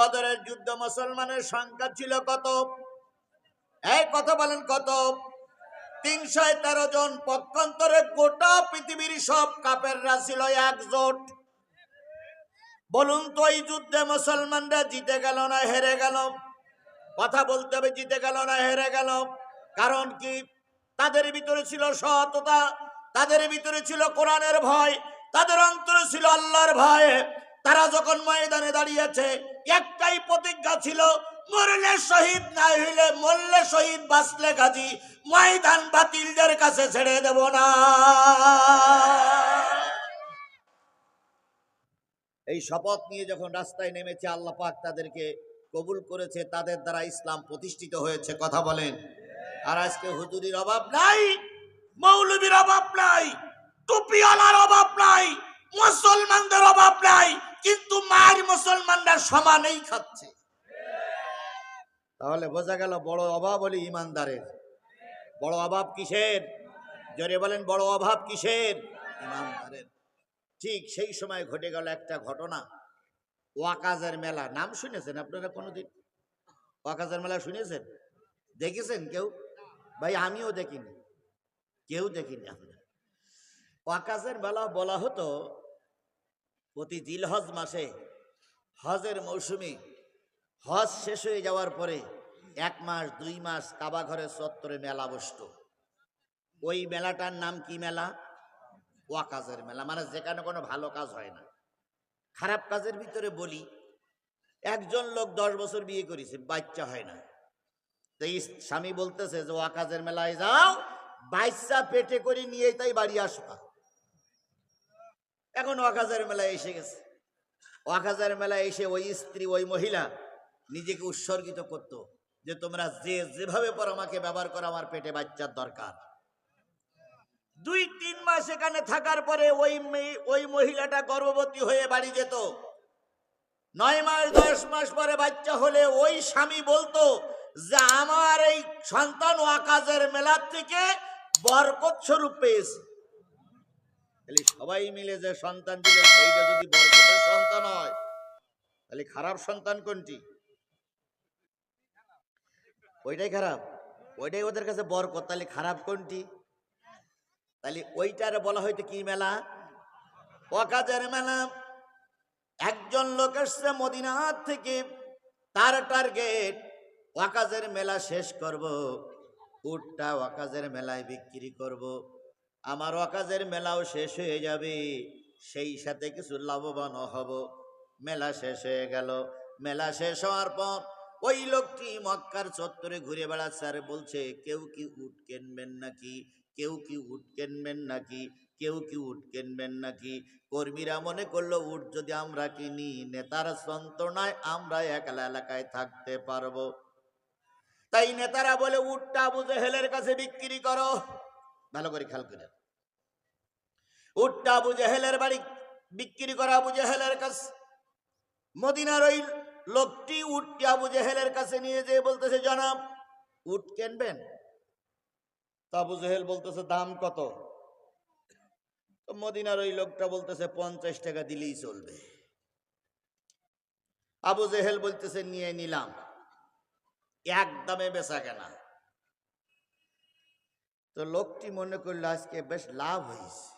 বদরের যুদ্ধ মুসলমানের সংখ্যা ছিল কত? এই কথা বলেন কত? তিনশো তেরো জন। পক্ষান্তরে গোটা পৃথিবীর সব কাপেররা ছিল একজোট। বলুন তো এই যুদ্ধে মুসলমানরা জিতে গেল না হেরে গেল? কথা বলতে হবে, জিতে গেল না হেরে গেল? কারণ কি? তাদের ভিতরে ছিল সততা, তাদের ভিতরে ছিল কোরআনের ভয়, তাদের অন্তরে ছিল আল্লাহর ভয়। তারা যখন ময়দানে দাঁড়িয়েছে, একটাই প্রতিজ্ঞা ছিল, মরলে শহীদ, না হইলে মরলে শহীদ, বাঁচলে গাজী, ময়দান বাতিলদের কাছে ছেড়ে দেব না। এই শপথ নিয়ে যখন রাস্তায় নেমেছে, আল্লাহ পাক তাদেরকে কবুল করেছে, তাদের দ্বারা ইসলাম প্রতিষ্ঠিত হয়েছে, কথা বলেন। আর আজকে হুজুরির অভাব নাই, মৌলবীর অভাব নাই, টুপিওয়ালার অভাব নাই, মুসলমানদের অভাব নাই কিন্তু মার মুসলমানরা সমানেই খাচ্ছে। তাহলে বোঝা গেল বড় অভাব হলি ইমানদারের। বড় অভাব কিসের? জোরে বলেন, বড় অভাব কিসের? ইমানদারের। ঠিক সেই সময় ঘটে গেল একটা ঘটনা। ওয়াকাজের মেলা। নাম শুনেছেন আপনারা কোনোদিন? ওয়াকাজের মেলা শুনেছেন? দেখেছেন কেউ? ভাই, আমিও দেখিনি। কেউ দেখিনি আমরা। ওয়াকাজের মেলা বলা হতো প্রতি জিলহজ মাসে হজের মৌসুমে হজ শেষ হয়ে যাওয়ার পরে এক মাস, দুই মাস কাবা ঘরের চত্বরে মেলা বসত। ওই মেলাটার নাম কি মেলা? ওয়াকাজের মেলা। মানে যেখানে কোনো ভালো কাজ হয় না। খারাপ কাজের ভিতরে বলি, একজন লোক দশ বছর বিয়ে করেছে, বাচ্চা হয় না। তো স্বামী বলতেছে যে, ওয়াকাজের মেলায় যাও, বাচ্চা পেটে করে নিয়ে তাই বাড়ি আসবা। এখন ওয়াকাজের মেলায় এসে গেছে। ওয়াকাজের মেলায় এসে ওই স্ত্রী, ওই মহিলা নিজেকে উৎসর্গিত করত যে তোমরা যে, যেভাবে পর আমাকে ব্যবহার করো, আমার পেটে বাচ্চার দরকার। দুই, তিন মাস এখানে থাকার পরে ওই ওই মহিলাটা গর্ভবতী হয়ে বাড়ি যেত। নয় মাস, দশ মাস পরে বাচ্চা হলে ওই স্বামী বলতো যে, আমার এই সন্তান ওয়াকাজের মেলার থেকে বরকত স্বরূপ পেয়েছে। তাহলে সবাই মিলে যে সন্তান দিল সেইটা যদি বরকতের সন্তান হয়, তাহলে খারাপ সন্তান কোনটি? ওইটাই খারাপ। ওইটাই ওদের কাছে বরকত, তাহলে খারাপ কোনটি? তাহলে ওইটার বলা হয়তো কি মেলা? ওয়াকাজের মেলা। একজন লোক এসছে মদিনার থেকে, তার টার্গেট ওয়াকাজের মেলা শেষ করব, উটটা ওয়াকাজের মেলায় বিক্রি করব। আমার অকাজের মেলাও শেষ হয়ে যাবে। সেই সাথে কিছু লাভবান হব। মেলা শেষ হয়ে গেল। মেলা শেষ হওয়ার পর ওই লোকটি মক্কার চত্বরে ঘুরে বেড়াচ্ছে আর বলছে, কেউ কি উট কিনবেন নাকি? কেউ কি উট কিনবেন নাকি? কেউ কি উট কিনবেন নাকি? কর্মীরা মনে করল, উট যদি আমরা কিনি, নেতার যন্ত্রণায় আমরা একলা এলাকায় থাকতে পারব। তাই নেতারা বলে, উটটা বুঝে হেলের কাছে বিক্রি করো। ভালো করে খেয়াল করে। উটটা আবু জেহেলের বাড়ি, বিক্রি করা আবু জেহেলের কাছে। মদিনার ওই লোকটি উটটি আবু জেহেলের কাছে নিয়ে যেয়ে বলতেছে, জনাব, উট কিনবেন? আবু জেহেল বলতেছে, দাম কত? মদিনার ওই লোকটা বলতেছে, পঞ্চাশ টাকা দিলেই চলবে। আবু জেহেল বলতেছে, নিয়ে নিলাম। এক দামে বেচা কেনা। তো লোকটি মনে করল আজকে বেশ লাভ হয়েছে।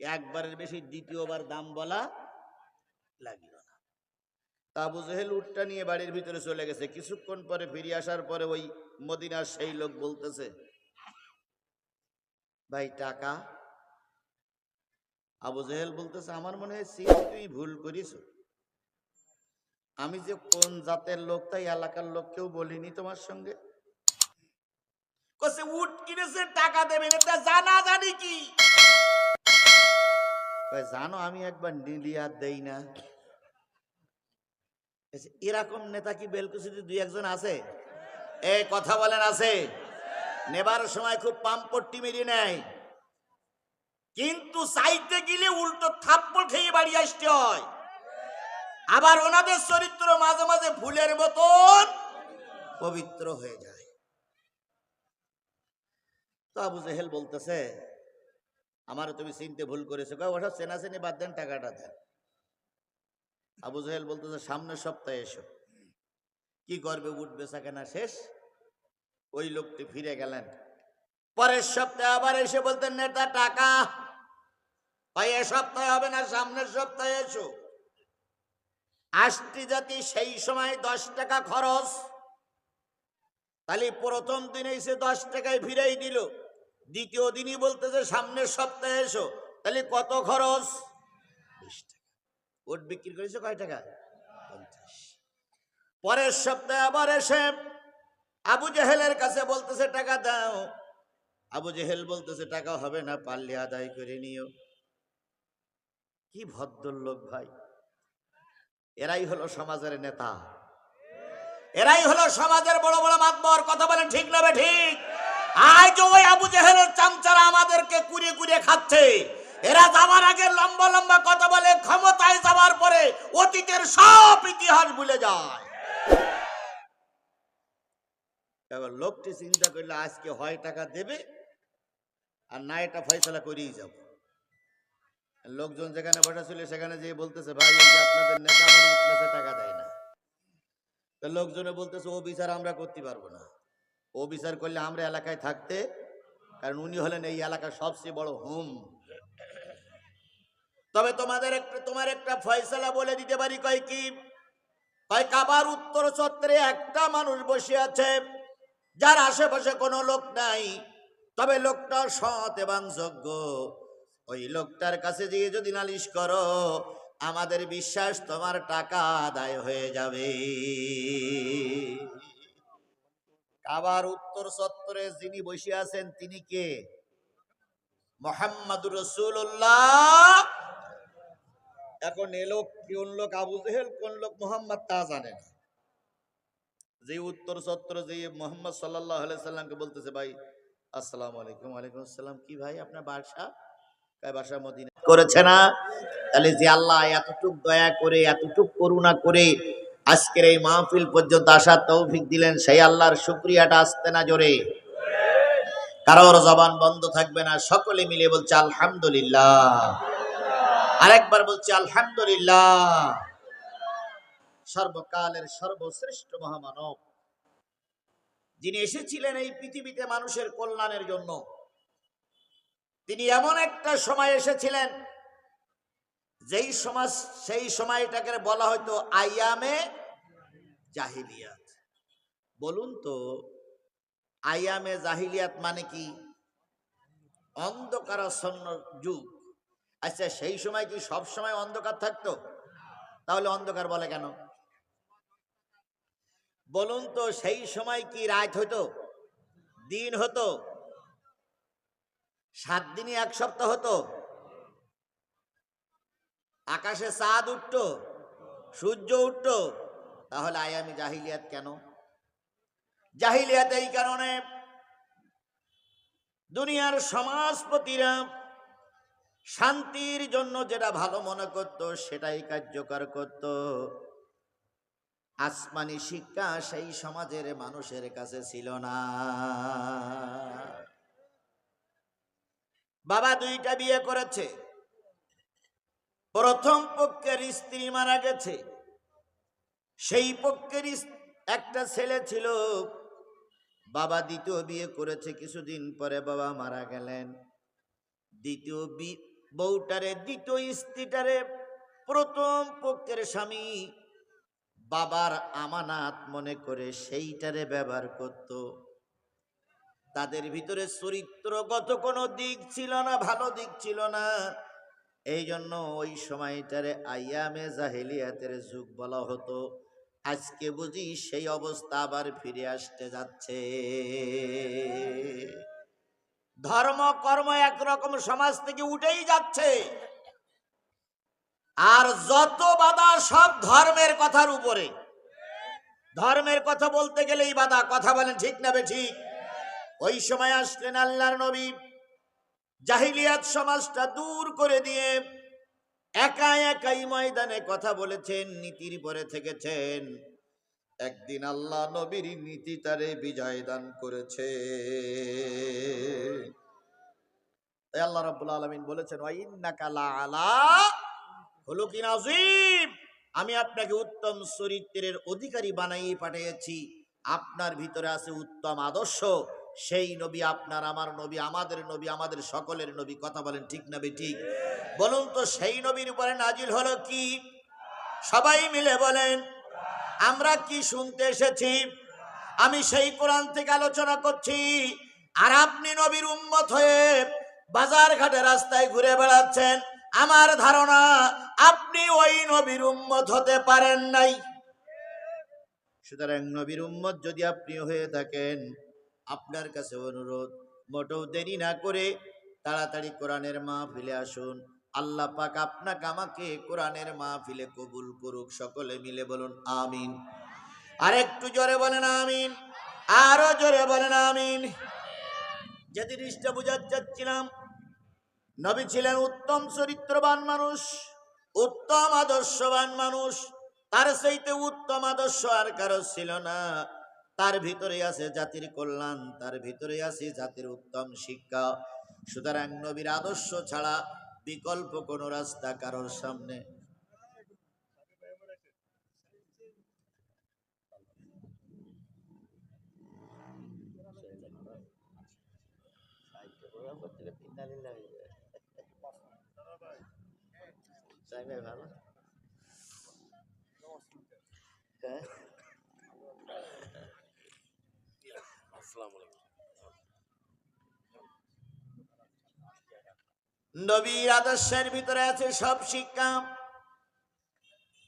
একবারের বেশি দ্বিতীয়বার দাম বলা লাগিল না। আবু জেহেল উটটা নিয়ে বাড়ির ভিতরে চলে গেছে। কিছুক্ষণ পরে ফিরে আসার পরে ওই মদিনার সেই লোক বলতেছে, ভাই, টাকা? আবু জেহেল বলতেছে, আমার মনে হয় সিন তুমি ভুল করিস। আমি যে কোন জাতের লোক তাই এলাকার লোক কেউ বলিনি তোমার সঙ্গে। কসে উট কিনেছে, টাকা দেবেন এটা জানা জানি কি? জানো আমি একবার দেই না। এরকম নেতা কি বেলকুচিতে দুই একজন আছে? এ, কথা বলেন, আছে। নেবার সময় খুব পাম্পট্টি মেরিয়ে নেয়। কিন্তু চাইতে গেলে উল্টো থাপ্পড় খেয়ে বাড়ি আসতে হয়। আবার ওনাদের চরিত্র মাঝে মাঝে ফুলের মতন পবিত্র হয়ে যায়। তো আবু জেহেল বলতেছে, আমার তুমি চিনতে ভুল করেছ। কয়, ওসব চেনা চেনি বাদ দেন, টাকাটা দেন। আবু জাহেল বলতেছে, সামনের সপ্তাহে এসো। কি করবে উঠবে কেনা শেষ? ওই লোকটি ফিরে গেলেন। পরের সপ্তাহে আবার এসে বলতেন, নেতা, টাকা। ভাই, এ সপ্তাহে হবে না, সামনের সপ্তাহে এসো। আষ্টি জাতি সেই সময় দশ টাকা খরচ তাহলে প্রথম দিনে এসে দশ টাকায় ফিরাই দিল। দ্বিতীয় দিনই বলতেছে, সামনের সপ্তাহে এসো। তাহলে কত খরচ? বিশ টাকা। ওট বিক্রি করেছে কয় টাকা? পঞ্চাশ। পরের সপ্তাহে আবার এসে আবু জেহেলের কাছে বলতেছে, টাকা দাও। আবু জেহেল বলতেছে, টাকা হবে না, পারলে আদায় করে নিও। কি ভদ্রলোক ভাই। এরাই হলো সমাজের নেতা। এরাই হলো সমাজের বড় বড় মাতবর। কথা বলেন ঠিক না ঠিক? আজ ওই আবু জেহেলের চামচারা আমাদেরকে কুড়িয়ে কুড়িয়ে খাচ্ছে। এরা যাওয়ার আগে লম্বা লম্বা কথা বলে, ক্ষমতায় যাওয়ার পরে অতীতের সব ইতিহাস ভুলে যায়। এবার লোকটি চিন্তা করলে, আজকে হয় টাকা দেবে, আর না এটা ফয়সলা করেই যাব। লোকজন যেখানে বসা ছিল সেখানে যেয়ে বলতেছে, ভাই আপনাদের নেতা টাকা দেয় না। তো লোকজনে বলতেছে, ও বিচার আমরা করতে পারব না। ও বিচার করলে আমরা এলাকায় থাকতে, কারণ উনি হলেন এই এলাকার সবচেয়ে বড় হুম। তবে তোমাদের একটা, তোমার একটা ফয়সালা বলে দিতে পারি, কয় কি? কয়, কাবার উত্তর চত্বরে একটা মানুষ বসে আছে, যার আশেপাশে কোনো লোক নাই। তবে লোকটা সৎ এবং যোগ্য। ওই লোকটার কাছে যদি নালিশ করো আমাদের বিশ্বাস তোমার টাকা আদায় হয়ে যাবে। কাবার উত্তর চত্বরে যিনি বসে আছেন, তিনি কে? মোহাম্মদুর রসুল্লাহ এখন এ লোক কোন লোক? আবু জেহেল, কোন লোক? মোহাম্মদ তা জানে না। যে উত্তর চত্বর যে মোহাম্মদ সাল্লাহ সাল্লামকে বলতেছে, ভাই, আসসালামু আলাইকুম, ওয়ালাইকুম আসসালাম। কি ভাই, আপনার বাসা? করেছে না? তাহলে যে আল্লাহ এতটুক দয়া করে, এতটুক করুণা করে আজকের এই মাহফিল পর্যন্ত আসার তৌফিক দিলেন, সেই আল্লাহর শুক্রিয়াটা আসতে না জোরে। কারোর জবান বন্ধ থাকবে না, সকলে মিলে বলছে আলহামদুলিল্লাহ। আরেকবার বলছে আলহামদুলিল্লাহ। সর্বকালের সর্বশ্রেষ্ঠ মহামানব, যিনি এসেছিলেন এই পৃথিবীতে মানুষের কল্যাণের জন্য তিনি এমন একটা সময় এসেছিলেন, যেই সমাজ, সেই সময়টাকে বলা হয়তো আয়ামে জাহিলিয়াত। বলুন তো আয়ামে জাহিলিয়াত মানে কি? অন্ধকারাচ্ছন্ন যুগ। আচ্ছা সেই সময় কি সব সময় অন্ধকার থাকতো? তাহলে অন্ধকার বলে কেন? বলুন তো, সেই সময় কি রাত হতো দিন হতো সাত দিনই এক সপ্তাহ হতো। আকাশে চাঁদ উঠত, সূর্য উঠত, তাহলে আয়ামি জাহিলিয়াত কেন? জাহিলিয়াত এই কারণে দুনিয়ার সমাজপতিরা শান্তির জন্য যেটা ভালো মনে করত, সেটাই কার্যকর করত। আসমানি শিক্ষা সেই সমাজের মানুষের কাছে ছিল না। বাবা দুইটা বিয়ে করেছে। প্রথম পক্ষের স্ত্রী মারা গেছে। সেই পক্ষের একটা ছেলে ছিল। বাবা দ্বিতীয় বিয়ে করেছে কিছুদিন পরে বাবা মারা গেলেন। দ্বিতীয় বউটারে, দ্বিতীয় স্ত্রীটারে প্রথম পক্ষের স্বামী বাবার আমানাত মনে করে সেইটারে ব্যবহার করত। তাদের ভিতরে চরিত্রগত কোনো দিক ছিল না, ভালো দিক ছিল না। এই জন্য ওই সময়টারে আইয়ামে জাহেলিয়াতের যুগ বলা হতো। আজকে বুঝি সেই অবস্থা আবার ফিরে আসতে যাচ্ছে। ধর্ম, কর্ম একরকম সমাজ থেকে উঠেই যাচ্ছে। আর যত বাধা সব ধর্মের কথার উপরে। ধর্মের কথা বলতে গেলেই বাধা, কথা বলেন ঠিক না বে ঠিক? ওই সময় আসলেন আল্লাহর নবী। জাহিলিয়াত সমাজটা দূর করে দিয়ে একা একাই ময়দানে কথা বলেছেন, নীতির পরে থেকেছেন। একদিন আল্লাহ নবীর নীতি তারে বিজয় দান করেছে। আল্লাহ রাব্বুল আলামিন বলেছেন, ওয়া ইন্নাকা লাআলা আমি আপনাকে উত্তম চরিত্রের অধিকারী বানাইয়ে পাঠিয়েছি। আপনার ভিতরে আছে উত্তম আদর্শ। সেই নবী আপনার, আমার নবী, আমাদের নবী, আমাদের সকলের নবী, কথা বলেন ঠিক না ঠিক? বলুন তো সেই নবীর উপরে নাজিল হলো কি? সবাই মিলে বলেন, আমরা কি শুনতে এসেছি? আমি সেই কোরআন থেকে আলোচনা করছি, আর আপনি নবীর উম্মত হয়ে বাজার ঘাটে রাস্তায় ঘুরে বেড়াচ্ছেন। আমার ধারণা, আপনি ওই নবীর উম্মত হতে পারেন নাই। সুতরাং নবীর উম্মত যদি আপনি হয়ে থাকেন আপনার কাছে অনুরোধ, মোটেও দেরি না করে তাড়াতাড়ি কোরআনের মা ফিলে আসুন। আল্লাহ পাক আপনাকে, আমাকে কোরআনের মা ফিলে কবুল করুক। সকলে মিলে বলুন, আমিন। আর একটু জোরে বলেন, আমিন। আরও জোরে বলেন, আমিন। যে জিনিসটা বুঝাতে চাচ্ছিলাম, নবী ছিলেন উত্তম চরিত্রবান মানুষ, উত্তম আদর্শবান মানুষ। তার সেইতে উত্তম আদর্শ আর কারও ছিল না। তার ভিতরে আছে জাতির কল্যাণ, তার ভিতরে আছে জাতির উত্তম শিক্ষা। সুতরাং নবীর আদর্শ ছাড়া বিকল্প কোনো রাস্তা কারোর সামনে ভালো হ্যাঁ নবীর আদর্শের ভিতরে আছে সব শিক্ষা।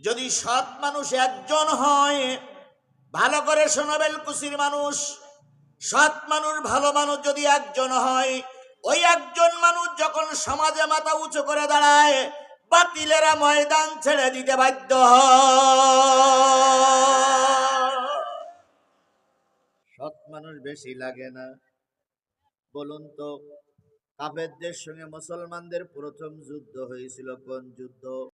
যদি সৎ মানুষ একজন হয়, ভালো করে শোনাবেল কুসির মানুষ। সৎ মানুষ, ভালো মানুষ যদি একজন হয়, ওই একজন মানুষ যখন সমাজে মাথা উঁচু করে দাঁড়ায়, বাতিলেরা ময়দান ছেড়ে দিতে বাধ্য হয়। সৎ মানুষ বেশি লাগে না। বলুন তো, কাফেরদের সঙ্গে মুসলমানদের প্রথম যুদ্ধ হয়েছিল কোন যুদ্ধ?